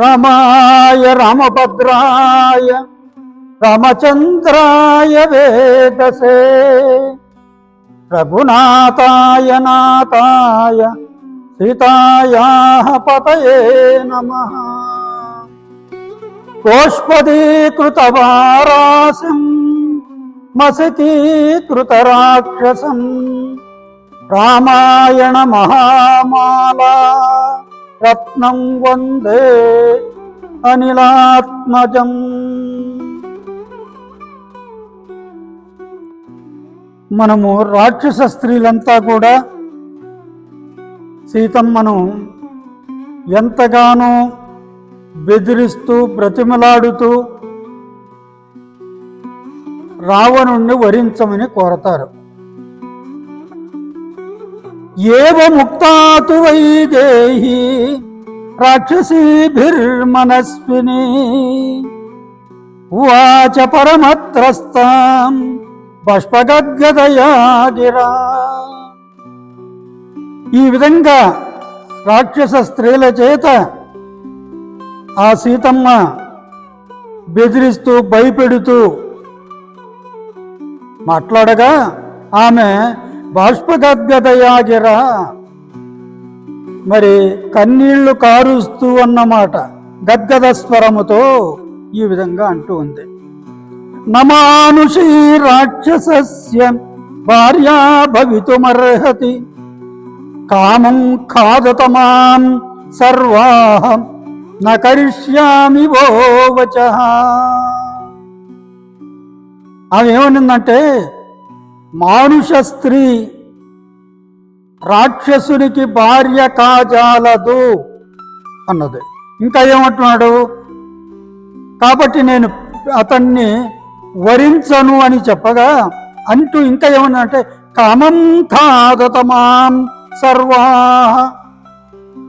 రామాయ రామభద్రాయ రామచంద్రాయ వేదసే. రఘునాథాయ నాథాయ సీతాయా పతయే నమ. కోష్పదీకృతవారాసిం మసకీకృతరాక్షసం రామాయణ మహామాలా. రత్నం వందే అనిలాత్మజం మనము రాక్షస స్త్రీలంతా కూడా సీతమ్మను ఎంతగానో బెదిరిస్తూ బ్రతిమలాడుతూ రావణుణ్ణి వరించమని కోరతారు. ఏవ ముక్తాతు వైదేహి రాక్షసీభిర్మనస్విని. ఉవాచ పరమత్రస్తాం పుష్పగద్గదయా గిరా ఈ విధంగా రాక్షస స్త్రీల చేత ఆ సీతమ్మ బెదిరిస్తూ భయపెడుతూ మాట్లాడగా ఆమె బాష్పగద్గదయాగిరా. మరి కన్నీళ్ళు కారుస్తూ అన్నమాట గద్గద స్వరముతో ఈ విధంగా అంటూ ఉంది. నమానుషీ రాక్షసస్య భార్యా భవితుమర్హతి. కామం ఖాదతమాం సర్వాహం నకరిష్యామి భోవచ వో ఆమె ఏమనిందంటే మానుష స్త్రీ రాక్షసునికి భార్య కాజాలదు అన్నది. ఇంకా ఏమంటున్నాడు? కాబట్టి నేను అతన్ని వరించను అని చెప్పగా అంటూ ఇంకా ఏమన్నా అంటే కామం కాదతమాం సర్వాహ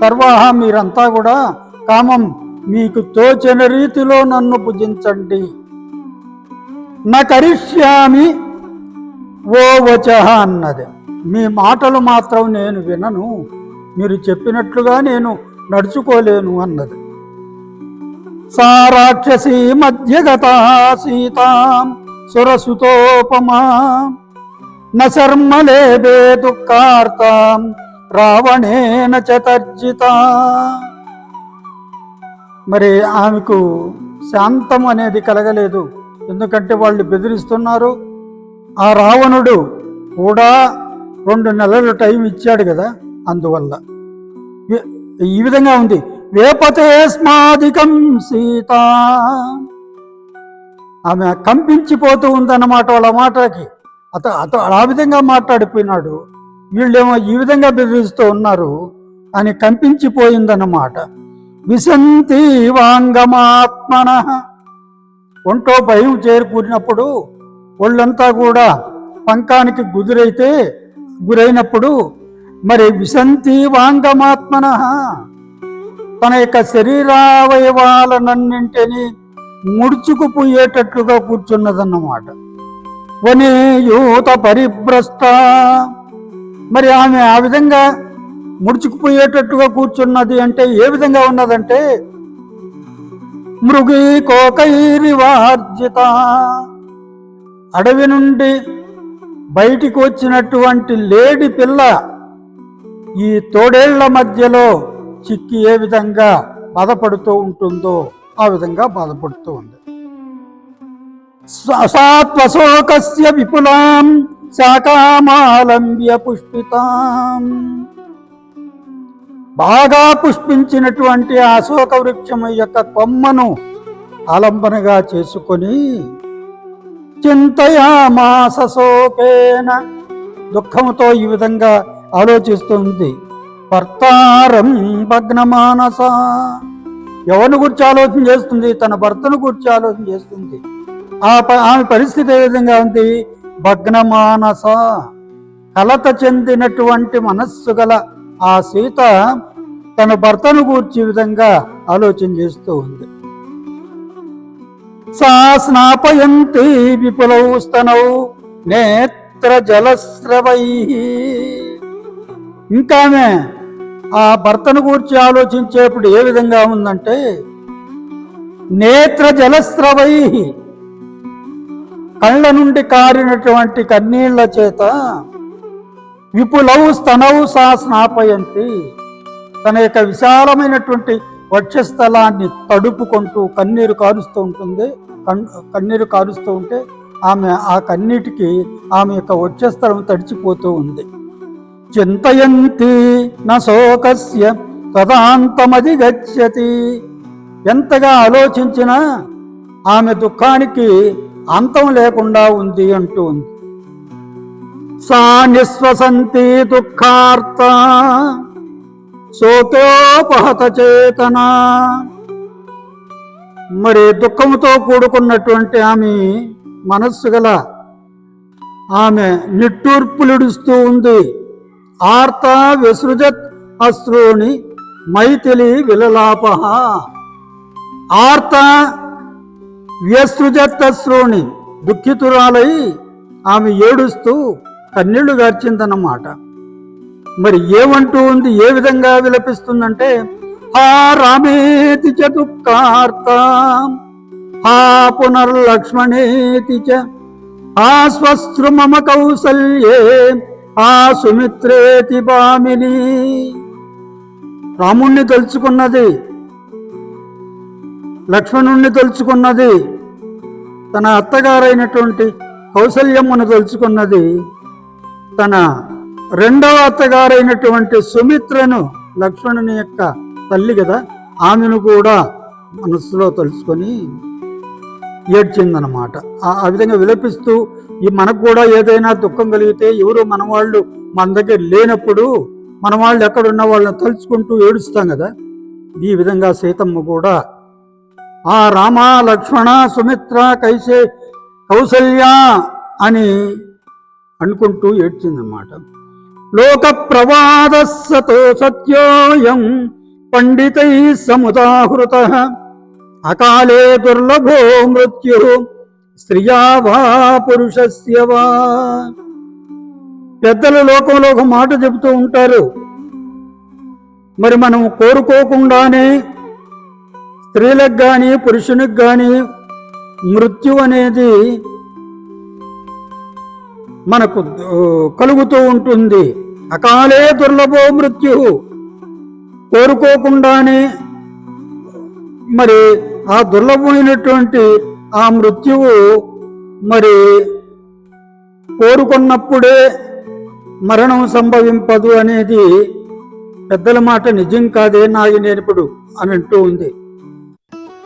సర్వాహ మీరంతా కూడా కామం మీకు తోచిన రీతిలో నన్ను పూజించండి నా కరిష్యామి ఓ వచ అన్నది. మీ మాటలు మాత్రం నేను వినను. మీరు చెప్పినట్లుగా నేను నడుచుకోలేను అన్నది. సా రాక్షసి మధ్యగత సీతాం సురసుతోపమా. న శర్మలేబే దుఃఖార్తాం రావణేన చతర్జిత. మరి ఆమెకు శాంతం అనేది కలగలేదు. ఎందుకంటే వాళ్ళు బెదిరిస్తున్నారు. ఆ రావణుడు కూడా రెండు నెలలు టైం ఇచ్చాడు కదా అందువల్ల. ఈ- విధంగా ఉంది. వేపతేస్మాధికం సీత. ఆమె కంపించిపోతూ ఉందన్నమాట వాళ్ళ మాటకి అత అత ఆ విధంగా మాట్లాడిపోయినాడు. వీళ్ళేమో ఈ విధంగా బెదిరిస్తూ ఉన్నారు. అని కంపించిపోయిందన్నమాట. విశంతి వాంగమాత్మన. ఒంటో భయం చేరుకూరినప్పుడు ఒళ్ళంతా కూడా పంకానికి గుదురైతే గురైనప్పుడు మరి విశంతి వాంగమాత్మన. తన యొక్క శరీరావయవాలనన్నింటినీ ముడుచుకుపోయేటట్లుగా కూర్చున్నదన్నమాట. వని యూత పరిభ్రష్ట. మరి ఆమె ఆ విధంగా ముడుచుకుపోయేటట్టుగా కూర్చున్నది అంటే ఏ విధంగా ఉన్నదంటే మృగి కోకైరివార్జిత. అడవి నుండి బయటికి వచ్చినటువంటి లేడి పిల్ల ఈ తోడేళ్ళ మధ్యలో చిక్కి ఏ విధంగా బాధపడుతూ ఉంటుందో ఆ విధంగా బాధపడుతూ ఉంది. సాత్వశోకస్య విపులాం శాకామాలంబ్య పుష్పితాం. బాగా పుష్పించినటువంటి ఆ అశోక వృక్షం యొక్క కొమ్మను ఆలంబనగా చేసుకొని చింతయామాసోకేన దుఃఖంతో దుఃఖముతో ఈ విధంగా ఆలోచిస్తుంది. భర్తారం భగ్నమానస. ఎవరిని గురించి ఆలోచన చేస్తుంది? తన భర్తను గురించి ఆలోచన చేస్తుంది. ఆ ప- ఆమె పరిస్థితి ఏ విధంగా ఉంది? భగ్నమానస. కలత చెందినటువంటి మనస్సు గల ఆ సీత తన భర్తను గూర్చి విధంగా ఆలోచన చేస్తూ ఉంది. సా స్నాపయంతి విపులౌ స్తనౌ నేత్ర జలస్రవై ఇంకామె ఆ భర్తను గూర్చి ఆలోచించేప్పుడు ఏ విధంగా ఉందంటే నేత్ర జలస్రవై కళ్ళ నుండి కారినటువంటి కన్నీళ్ళ చేత విపులౌ స్తనౌ సా స్నాపయంతి తన యొక్క విశాలమైనటువంటి వక్షస్థలాన్ని తడుపుకుంటూ కన్నీరు కారుస్తూ ఉంటుంది. కన్నీరు కారుస్తూ ఉంటే ఆమె ఆ కన్నీటికి ఆమె యొక్క వచ్చే స్థలం తడిచిపోతూ ఉంది. చింతయంతి నోకస్య తదాంతమది గచ్చతి. ఎంతగా ఆలోచించినా ఆమె దుఃఖానికి అంతం లేకుండా ఉంది అంటూ ఉంది. సా నిశ్వసంతి దుఃఖార్త శోకోపహత చేతనా. మరి దుఃఖంతో కూడుకున్నటువంటి ఆమె మనస్సు గల ఆమె నిట్టూర్పులిడుస్తూ ఉంది. ఆర్త విసృజత్ అశ్రుని మైథిలి విలలాప ఆర్త వ్యసృజత్ అశ్రుని దుఃఖితురాలై ఆమె ఏడుస్తూ కన్నీళ్ళు గార్చిందన్నమాట. మరి ఏమంటూ ఉంది? ఏ విధంగా విలపిస్తుందంటే హా రామేతి చ దుఃఖార్త హా పునర్లక్ష్మణేతి చ ఆ స్వస్త్రు మమ కౌసల్యే ఆ సుమిత్రేతి బామిని రాముణ్ణి తలుచుకున్నది లక్ష్మణుణ్ణి తలుచుకున్నది తన అత్తగారైనటువంటి కౌసల్యమ్మను తలుచుకున్నది తన రెండవ అత్తగారైనటువంటి సుమిత్రను లక్ష్మణుని యొక్క తల్లి కదా ఆమెను కూడా మనస్సులో తలుచుకొని ఏడ్చిందనమాట ఆ- ఆ విధంగా విలపిస్తూ ఈ మనకు కూడా ఏదైనా దుఃఖం కలిగితే ఎవరు మన వాళ్ళు మన దగ్గర లేనప్పుడు మన వాళ్ళు ఎక్కడున్న వాళ్ళని తలుచుకుంటూ ఏడుస్తాం కదా. ఈ విధంగా సీతమ్మ కూడా ఆ రామ లక్ష్మణ సుమిత్ర కైసే కౌసల్య అని అనుకుంటూ ఏడ్చిందనమాట లోక ప్రవాద సతో సత్యోయం పండితై సముదాహృత. అకాలే దుర్లభో మృత్యు. స్త్రియా వా పురుషస్య వా. లోకంలో ఒక మాట చెబుతూ ఉంటారు. మరి మనం కోరుకోకుండానే స్త్రీలకు కానీ పురుషునికి కానీ మృత్యు అనేది మనకు కలుగుతూ ఉంటుంది. అకాలే దుర్లభో మృత్యు. కోరుకోకుండానే మరి ఆ దుర్లభమైనటువంటి ఆ మృత్యువు మరి కోరుకున్నప్పుడే మరణం సంభవింపదు అనేది పెద్దల మాట నిజం కాదే నాగి నేర్పుడు అని అంటూ ఉంది.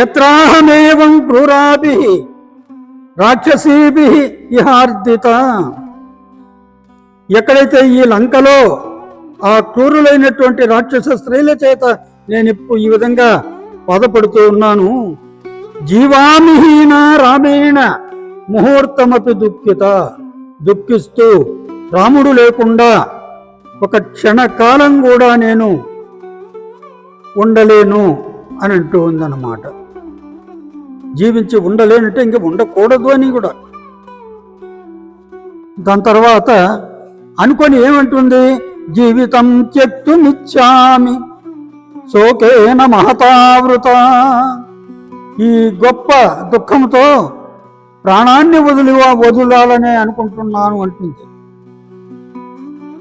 ఎత్రాహమేవం క్రూరాభి రాక్షసీభి ఇహార్దిత. ఎక్కడైతే ఈ లంకలో ఆ క్రూరులైనటువంటి రాక్షస స్త్రీల చేత నేను ఇప్పుడు ఈ విధంగా బాధపడుతూ ఉన్నాను. జీవామిహీన రామేణ ముహూర్తమపి దుఃఖిత. దుఃఖిస్తూ రాముడు లేకుండా ఒక క్షణకాలం కూడా నేను ఉండలేను అని అంటూ ఉందన్నమాట. జీవించి ఉండలేనంటే ఇంక ఉండకూడదు అని కూడా. దాని తర్వాత అనుకొని ఏమంటుంది? జీవితం త్యక్తుమిచ్చామి శోకేన మహతావృత. ఈ గొప్ప దుఃఖంతో ప్రాణాన్ని వదిలి వదులాలనే అనుకుంటున్నాను అంటుంది.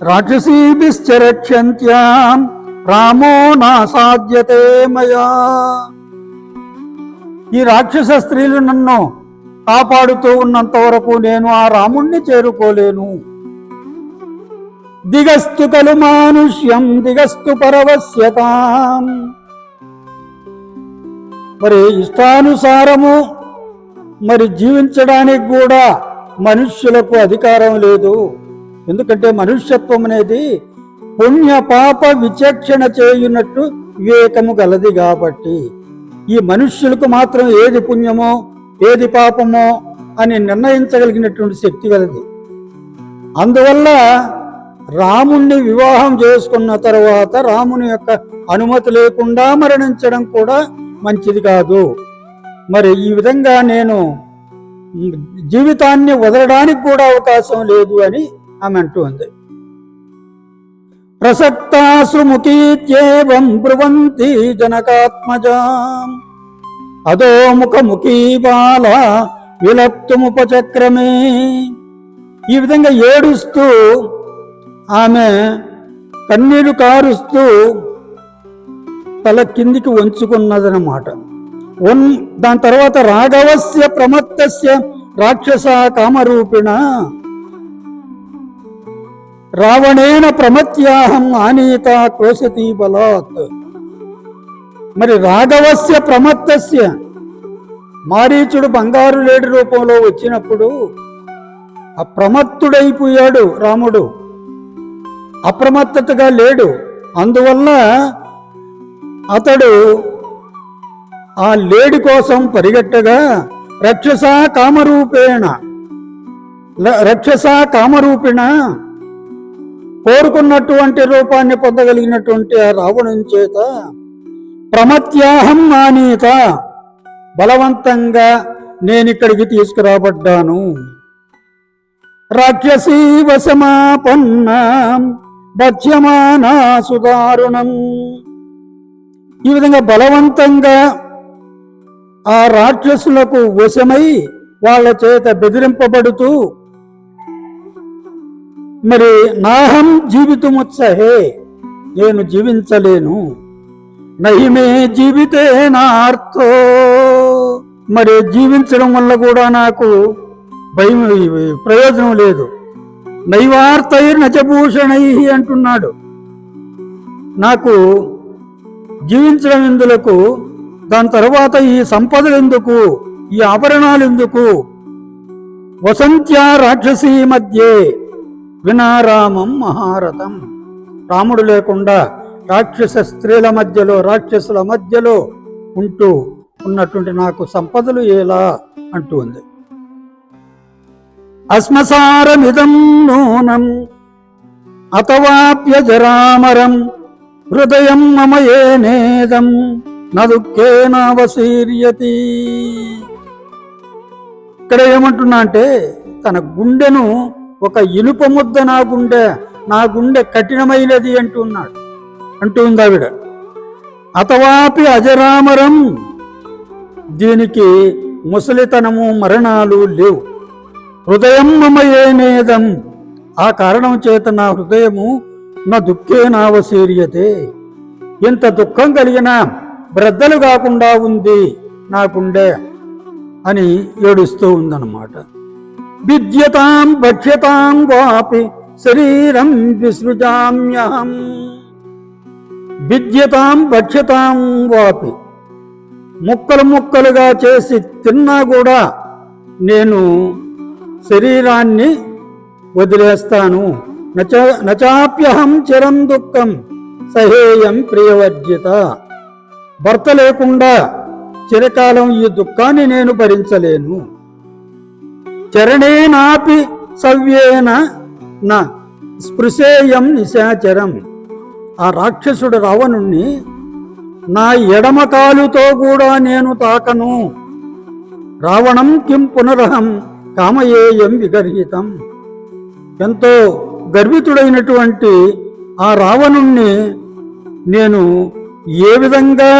రాక్షసీభిశ్చరక్ష్యంత్యాం రామో నా సాధ్యతే మయా. ఈ రాక్షస స్త్రీలు నన్ను కాపాడుతూ ఉన్నంత వరకు నేను ఆ రాముణ్ణి చేరుకోలేను. దిగస్తు కలు మానుష్యం దిగస్తు పరవశ్యతాం మరి ఇష్టానుసారము మరి జీవించడానికి కూడా మనుష్యులకు అధికారం లేదు. ఎందుకంటే మనుష్యత్వం అనేది పుణ్య పాప విచక్షణ చేయునట్టు వివేకము గలది కాబట్టి. ఈ మనుష్యులకు మాత్రం ఏది పుణ్యమో ఏది పాపమో అని నిర్ణయించగలిగినటువంటి శక్తి గలది. అందువల్ల రాముణ్ణి వివాహం చేసుకున్న తర్వాత రాముని యొక్క అనుమతి లేకుండా మరణించడం కూడా మంచిది కాదు. మరి ఈ విధంగా నేను జీవితాన్ని వదలడానికి కూడా అవకాశం లేదు అని ఆమె అంటూ ఉంది. ప్రసక్తాశ్రుముఖీత్యేవం బ్రువంతి జనకాత్మజాం. అధోముఖముఖీ బాల విలప్తుముపచక్రమే. ఈ విధంగా ఏడుస్తూ ఆమె కన్నీరు కారుస్తూ తల కిందికి వంచుకున్నదనమాట ఉన్ దాని తర్వాత రాఘవస్య ప్రమత్తస్య రాక్షస కామరూపిణ రావణేన ప్రమత్యాహం ఆనీత క్రోశతి బలాత్. మరి రాఘవస్య ప్రమత్తస్య మారీచుడు బంగారు లేడి రూపంలో వచ్చినప్పుడు అప్రమత్తుడైపోయాడు రాముడు. అప్రమత్తతగా లేడు. అందువల్ల అతడు ఆ లేడి కోసం పరిగెట్టగా రక్షస కామరూపేణ రక్షస కామరూపిణ కోరుకున్నటువంటి రూపాన్ని పొందగలిగినటువంటి ఆ రావణం చేత ప్రమత్యాహం మానీత బలవంతంగా నేనిక్కడికి తీసుకురాబడ్డాను. రాక్షసీ వశమాపన్న. భజ్యమానా సుదారుణం ఈ విధంగా బలవంతంగా ఆ రాక్షసులకు వశమై వాళ్ళ చేత బెదిరింపబడుతూ మరి నాహం జీవితముత్సహే నేను జీవించలేను. నహిమే జీవితే నార్తో మరి జీవించడం వల్ల కూడా నాకు భయం ప్రయోజనం లేదు. నైవార్తైర్ నచభూషణై అంటున్నాడు. నాకు జీవించడం ఎందులకు దాని తర్వాత ఈ సంపదలు ఎందుకు ఈ ఆభరణాలు ఎందుకు? వసంత్యా రాక్షసీ మధ్యే వినారామం మహారథం. రాముడు లేకుండా రాక్షస స్త్రీల మధ్యలో రాక్షసుల మధ్యలో ఉంటూ ఉన్నటువంటి నాకు సంపదలు ఎలా? అంటూ ఉంది. అశ్మసారమిదం నూనం అతవాప్యజరామరం హృదయం మమ ఏనేదం నదుఃఖేనావశీర్యతి ఇక్కడ ఏమంటున్నా అంటే తన గుండెను ఒక ఇనుప ముద్ద నా గుండె నా గుండె కఠినమైనది అంటున్నాడు అంటూ ఉంది ఆవిడ. అతవాపి అజరామరం దీనికి ముసలితనము మరణాలు లేవు. హృదయం మమ ఆ కారణం చేత నా హృదయము నా దుఃఖే నావశీర్యతే. ఎంత దుఃఖం కలిగినా బ్రద్దలు కాకుండా ఉంది నాకుండే అని ఏడుస్తూ ఉందన్నమాట. విద్యతాం భక్ష్యతాం వాపి శరీరం విసృజామ్యహం. విద్యతాం భక్ష్యతాం వాపి. ముక్కలు ముక్కలుగా చేసి తిన్నా కూడా నేను శరీరాన్ని వదిలేస్తాను. నచ నచాప్యహం చిరం దుఃఖం సహేయం ప్రియవర్జిత. భర్త లేకుండా చిరకాలం ఈ దుఃఖాన్ని నేను భరించలేను. చరణేనాపి సవ్యేన నా స్పృశేయం నిశాచరం. ఆ రాక్షసుడు రావణుణ్ణి నా ఎడమకాలుతో కూడా నేను తాకను. రావణం కిం పునరహం కామయేయం విగర్హితం. ఎంతో గర్వితుడైనటువంటి ఆ రావణుణ్ణి నేను ఏ విధంగా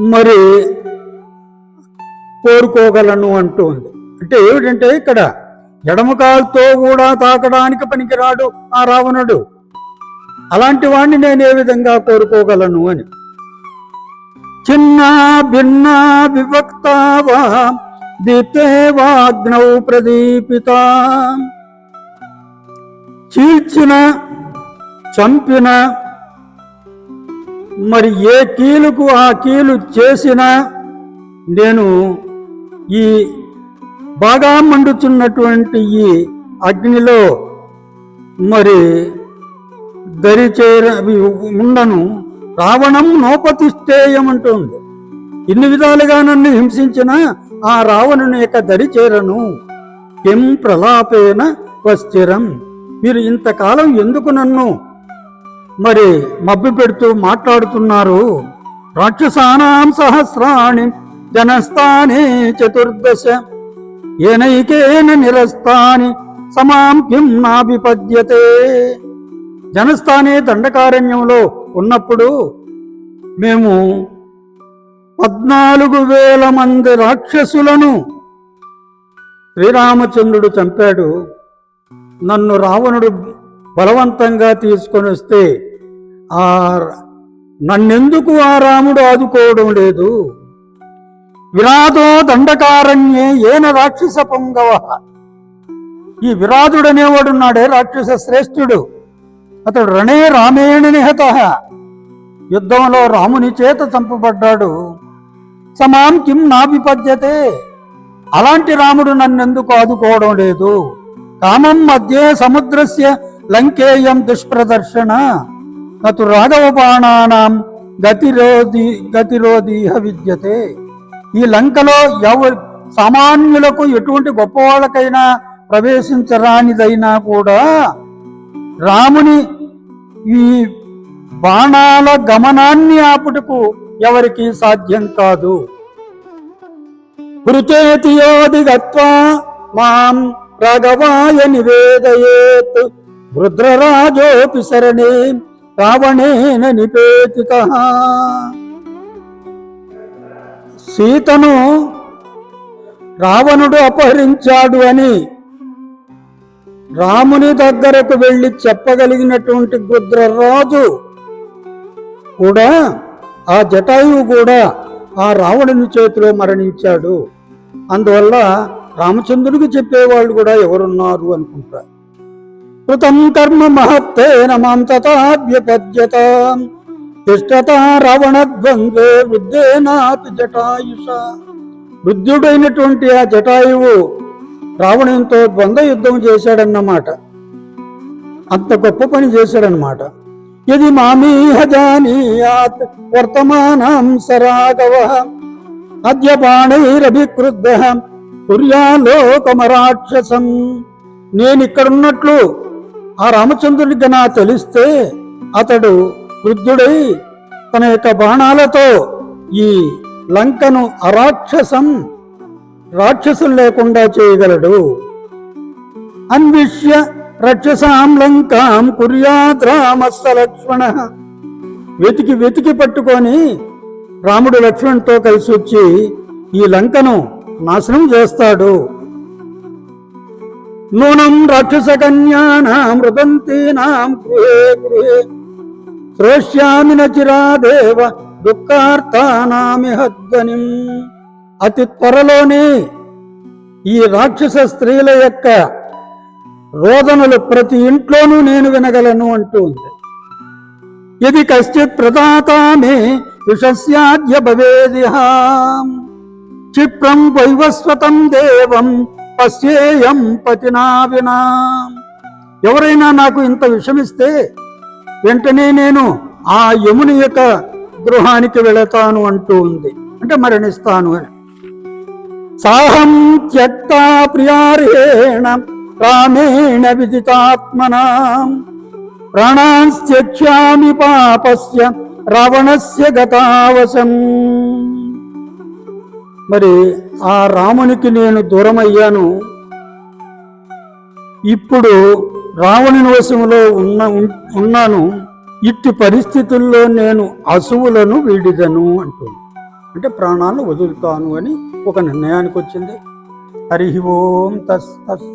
మరి కోరుకోగలను అంటూ అంటే ఏమిటంటే ఇక్కడ ఎడమకాలతో కూడా తాకడానికి పనికిరాడు ఆ రావణుడు. అలాంటి వాణ్ణి నేను ఏ విధంగా కోరుకోగలను అని. చిన్న భిన్న వివక్తావా దీప్తేవాగ్నౌ ప్రదీపిత చీల్చిన చంపిన మరి ఏ కీలుకు ఆ కీలు చేసినా నేను ఈ బాగా మండుచున్నటువంటి ఈ అగ్నిలో మరి దరిచేర ఉండను. రావణం నోపతిష్టేయమంటుంది ఇన్ని విధాలుగా నన్ను హింసించిన ఆ రావణుని యొక్క దరి చేరను. కెం ప్రలాపేన వస్థిరం మీరు ఇంతకాలం ఎందుకు నన్ను మరి మబ్బి పెడుతూ మాట్లాడుతున్నారు? రాక్షసానాం సహస్రాణి జనస్థానే చతుర్దశ. ఏనైకేన నిరస్తాని సమాం కిం నాభిపద్యతే. జనస్థానే దండకారణ్యంలో ఉన్నప్పుడు మేము పద్నాలుగు వేల మంది రాక్షసులను శ్రీరామచంద్రుడు చంపాడు. నన్ను రావణుడు బలవంతంగా తీసుకొని వస్తే ఆ నన్నెందుకు ఆ రాముడు ఆదుకోవడం లేదు? విరాదో దండకారణ్యే ఏన రాక్షస పొంగవ. ఈ విరాధుడు అనేవాడున్నాడే రాక్షస శ్రేష్ఠుడు. అతడు రణే రామేణ నిహత. యుద్ధంలో రాముని చేత చంపబడ్డాడు. సమాం కిం నాభిపద్యతే. అలాంటి రాముడు నన్నెందుకు ఆదుకోవడం లేదు? కామం మధ్యే సముద్రస్య లంకేయం దుష్ప్రదర్శన. నతు రాఘవ బాణానాం గతిరోధి గతిరోధీహ విద్యతే. ఈ లంకలో ఎవ సామాన్యులకు ఎటువంటి గొప్పవాళ్ళకైనా ప్రవేశించరానిదైనా కూడా రాముని ఈ బాణాల గమనాన్ని ఆపుటకు ఎవరికి సాధ్యం కాదు. కృతేతి గత్వా మాం రాఘవాయ నివేదయేత్. రుద్రరాజోపి శరణే రావణేన నిపేతిక సీతను రావణుడు అపహరించాడు అని రాముని దగ్గరకు వెళ్ళి చెప్పగలిగినటువంటి రుద్రరాజు కూడా ఆ జటాయువు కూడా ఆ రావణుని చేతిలో మరణించాడు. అందువల్ల రామచంద్రుడికి చెప్పేవాళ్ళు కూడా ఎవరున్నారు అనుకుంటారు కృతం కర్మ మహత్తేన మాం తథాభ్యపద్యత తిష్టత రావణద్వంద్వే వృద్ధేనాపి జటాయుష. వృద్ధుడైనటువంటి ఆ జటాయువు రావణంతో ద్వంద్వ యుద్ధం చేశాడన్నమాట. అంత గొప్ప పని చేశాడనమాట యది మామీహజానీయాత్ వర్తమానం సరాగవ అద్య బాణైరభిక్రుద్ధ కుర్యాలోకమరాక్షసం నేను ఇక్కడున్నట్లు ఆ రామచంద్రుడికి నా తెలిస్తే అతడు వృద్ధుడై తన యొక్క బాణాలతో ఈ లంకను అరాక్షసం రాక్షసులు లేకుండా చేయగలడు. అన్విష్య రక్షసాం లంకాం కుర్యాత్ రామస్త లక్ష్మణ. వెతికి వెతికి పట్టుకొని రాముడు లక్ష్మణ్తో కలిసి వచ్చి ఈ లంకను నాశనం చేస్తాడు. నూనం రాక్షస కన్యానాం మృదంతీనాం గృహే గృహే. శ్రోష్యామి నచిరాదేవ దుఃఖార్థానామిహద్వనిం అతి త్వరలోనే ఈ రాక్షస స్త్రీల యొక్క రోదనలు ప్రతి ఇంట్లోనూ నేను వినగలను అంటూ ఉంది. ఇది కశ్చిత్ ప్రదాతా మే విషస్యాద్య భవేదిహాం క్షిప్రం వైవస్వతం దేవం పశ్చేయం పతినా వినా. ఎవరైనా నాకు ఇంత విషమిస్తే వెంటనే నేను ఆ యముని యొక్క గృహానికి వెళతాను అంటూ ఉంది. అంటే మరణిస్తాను అని. సాహం త్యక్త ప్రియారేణ రామేణ విదితాత్మనా ప్రాణాంస్త్యక్ష్యామి పాపస్య రావణస్య గతావశం మరి ఆ రామునికి నేను దూరమయ్యాను. ఇప్పుడు రావణుని నివసంలో ఉన్న ఉన్నాను. ఇట్టి పరిస్థితుల్లో నేను అసువులను వీడిదను అంటుంది. అంటే ప్రాణాలను వదులుతాను అని ఒక నిర్ణయానికి వచ్చింది హరి ఓం తస్ తస్